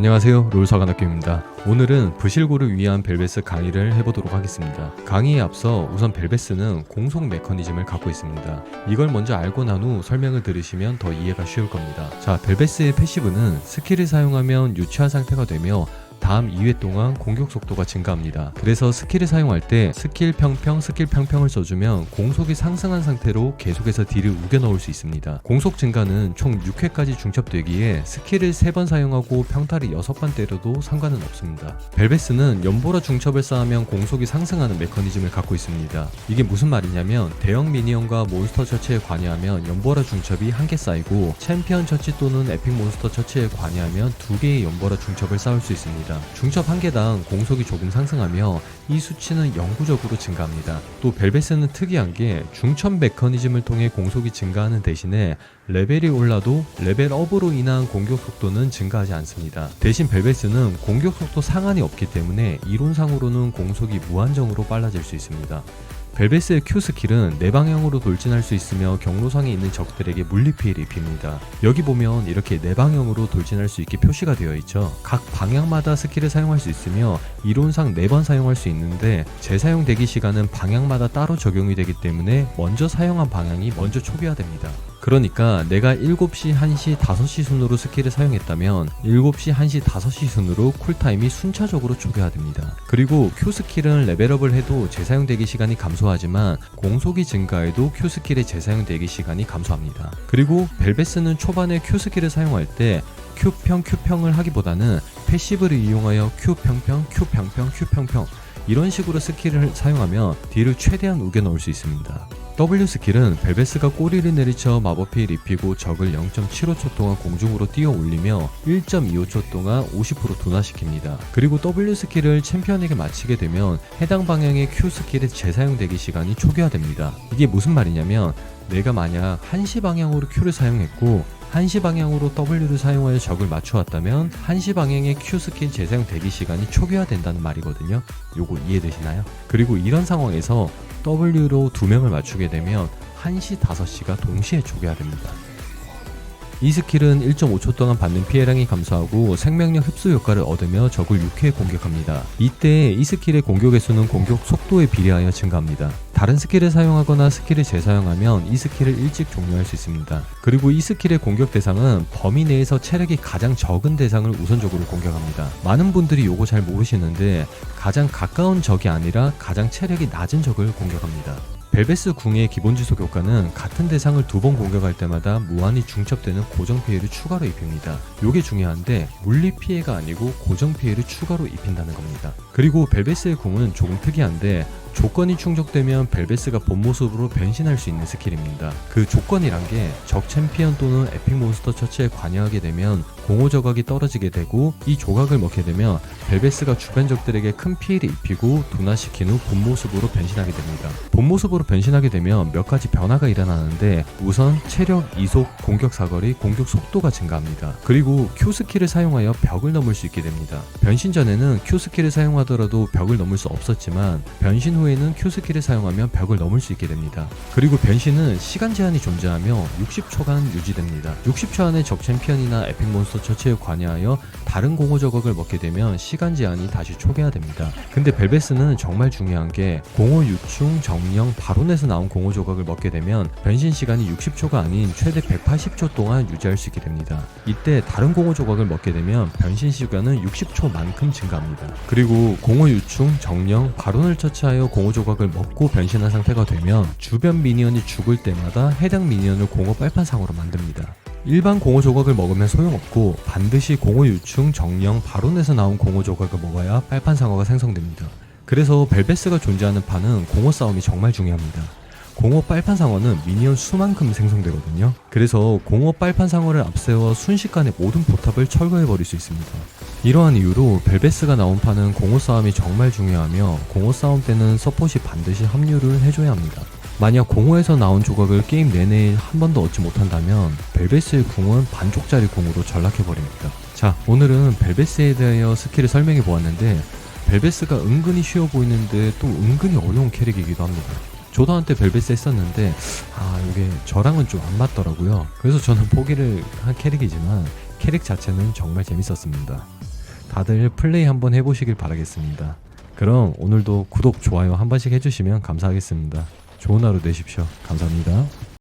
안녕하세요. 롤사관학교입니다. 오늘은 부실고를 위한 벨베스 강의를 해보도록 하겠습니다. 강의에 앞서 우선 벨베스는 공속 메커니즘을 갖고 있습니다. 이걸 먼저 알고 난 후 설명을 들으시면 더 이해가 쉬울 겁니다. 자 벨베스의 패시브는 스킬을 사용하면 유치한 상태가 되며 다음 2회 동안 공격 속도가 증가합니다. 그래서 스킬을 사용할 때 스킬 평평, 스킬 평평을 써주면 공속이 상승한 상태로 계속해서 딜을 우겨 넣을 수 있습니다. 공속 증가는 총 6회까지 중첩되기에 스킬을 3번 사용하고 평타를 6번 때려도 상관은 없습니다. 벨베스는 연보라 중첩을 쌓으면 공속이 상승하는 메커니즘을 갖고 있습니다. 이게 무슨 말이냐면 대형 미니언과 몬스터 처치에 관여하면 연보라 중첩이 한 개 쌓이고 챔피언 처치 또는 에픽 몬스터 처치에 관여하면 두 개의 연보라 중첩을 쌓을 수 있습니다. 중첩 한 개당 공속이 조금 상승하며 이 수치는 영구적으로 증가합니다. 또 벨베스는 특이한 게 중첩 메커니즘을 통해 공속이 증가하는 대신에 레벨이 올라도 레벨업으로 인한 공격 속도는 증가하지 않습니다. 대신 벨베스는 공격 속도 상한이 없기 때문에 이론상으로는 공속이 무한정으로 빨라질 수 있습니다. 벨베스의 Q 스킬은 네 방향으로 돌진할 수 있으며 경로상에 있는 적들에게 물리 피해를 입힙니다. 여기 보면 이렇게 네 방향으로 돌진할 수 있게 표시가 되어 있죠. 각 방향마다 스킬을 사용할 수 있으며 이론상 네번 사용할 수 있는데 재사용 대기 시간은 방향마다 따로 적용이 되기 때문에 먼저 사용한 방향이 먼저 초기화됩니다. 그러니까 내가 7시, 1시, 5시 순으로 스킬을 사용했다면 7시, 1시, 5시 순으로 쿨타임이 순차적으로 초기화됩니다. 그리고 Q 스킬은 레벨업을 해도 재사용 대기 시간이 감소하지만 공속이 증가해도 Q 스킬의 재사용 대기 시간이 감소합니다. 그리고 벨베스는 초반에 Q 스킬을 사용할 때 Q평, Q평을 하기보다는 패시브를 이용하여 Q평평, Q평평, Q평평 이런 식으로 스킬을 사용하면 딜을 최대한 우겨 넣을 수 있습니다. W 스킬은 벨베스가 꼬리를 내리쳐 마법 피해를 입히고 적을 0.75초 동안 공중으로 뛰어 올리며 1.25초 동안 50% 둔화시킵니다. 그리고 W 스킬을 챔피언에게 맞히게 되면 해당 방향의 Q 스킬의 재사용 대기 시간이 초기화됩니다. 이게 무슨 말이냐면 내가 만약 1시 방향으로 Q를 사용했고 1시 방향으로 W를 사용하여 적을 맞춰왔다면 1시 방향의 Q 스킬 재사용 대기 시간이 초기화된다는 말이거든요. 요거 이해되시나요? 그리고 이런 상황에서 W로 두 명을 맞추게 되면 1시, 5시가 동시에 초기화됩니다. 이 스킬은 1.5초 동안 받는 피해량이 감소하고 생명력 흡수 효과를 얻으며 적을 6회 공격합니다. 이때 이 스킬의 공격 횟수는 공격 속도에 비례하여 증가합니다. 다른 스킬을 사용하거나 스킬을 재사용하면 이 스킬을 일찍 종료할 수 있습니다. 그리고 이 스킬의 공격 대상은 범위 내에서 체력이 가장 적은 대상을 우선적으로 공격합니다. 많은 분들이 요거 잘 모르시는데 가장 가까운 적이 아니라 가장 체력이 낮은 적을 공격합니다. 벨베스 궁의 기본 지속 효과는 같은 대상을 두 번 공격할 때마다 무한히 중첩되는 고정 피해를 추가로 입힙니다. 요게 중요한데 물리 피해가 아니고 고정 피해를 추가로 입힌다는 겁니다. 그리고 벨베스의 궁은 조금 특이한데 조건이 충족되면 벨베스가 본 모습으로 변신할 수 있는 스킬입니다. 그 조건이란 게 적 챔피언 또는 에픽 몬스터 처치에 관여하게 되면 공호 조각이 떨어지게 되고 이 조각을 먹게 되면 벨베스가 주변 적들에게 큰 피해를 입히고 둔화시킨 후 본 모습으로 변신하게 됩니다. 본 모습으로 변신하게 되면 몇 가지 변화가 일어나는데 우선 체력, 이속, 공격 사거리, 공격 속도가 증가합니다. 그리고 Q 스킬을 사용하여 벽을 넘을 수 있게 됩니다. 변신 전에는 Q 스킬을 사용하더라도 벽을 넘을 수 없었지만 변신 후에 는 Q 스킬을 사용하면 벽을 넘을 수 있게 됩니다. 그리고 변신은 시간 제한이 존재하며 60초간 유지됩니다. 60초 안에 적 챔피언이나 에픽 몬스터 처치에 관여하여 다른 공호 저격을 먹게 되면 시간 제한이 다시 초기화됩니다. 근데 벨베스는 정말 중요한 게 공호 유충, 정령, 바론에서 나온 공호 조각을 먹게 되면 변신 시간이 60초가 아닌 최대 180초 동안 유지할 수 있게 됩니다. 이때 다른 공호 조각을 먹게 되면 변신 시간은 60초만큼 증가합니다. 그리고 공호 유충, 정령, 바론을 처치하여 공호 조각을 먹고 변신한 상태가 되면 주변 미니언이 죽을 때마다 해당 미니언을 공호 빨판상으로 만듭니다. 일반 공호 조각을 먹으면 소용없고 반드시 공호 유충, 정령, 바론에서 나온 공호 조각을 먹어야 빨판 상어가 생성됩니다. 그래서 벨베스가 존재하는 판은 공호 싸움이 정말 중요합니다. 공호 빨판 상어는 미니언 수만큼 생성되거든요. 그래서 공호 빨판 상어를 앞세워 순식간에 모든 포탑을 철거해 버릴 수 있습니다. 이러한 이유로 벨베스가 나온 판은 공호 싸움이 정말 중요하며 공호 싸움 때는 서폿이 반드시 합류를 해줘야 합니다. 만약 공호에서 나온 조각을 게임 내내 한 번도 얻지 못한다면 벨베스의 궁은 반쪽짜리 궁으로 전락해버립니다. 자, 오늘은 벨베스에 대하여 스킬을 설명해 보았는데 벨베스가 은근히 쉬워 보이는데 또 은근히 어려운 캐릭이기도 합니다. 한때 벨베스 했었는데 아 이게 저랑은 좀 안 맞더라고요. 그래서 저는 포기를 한 캐릭이지만 캐릭 자체는 정말 재밌었습니다. 다들 플레이 한번 해보시길 바라겠습니다. 그럼 오늘도 구독, 좋아요 한 번씩 해주시면 감사하겠습니다. 좋은 하루 되십시오. 감사합니다.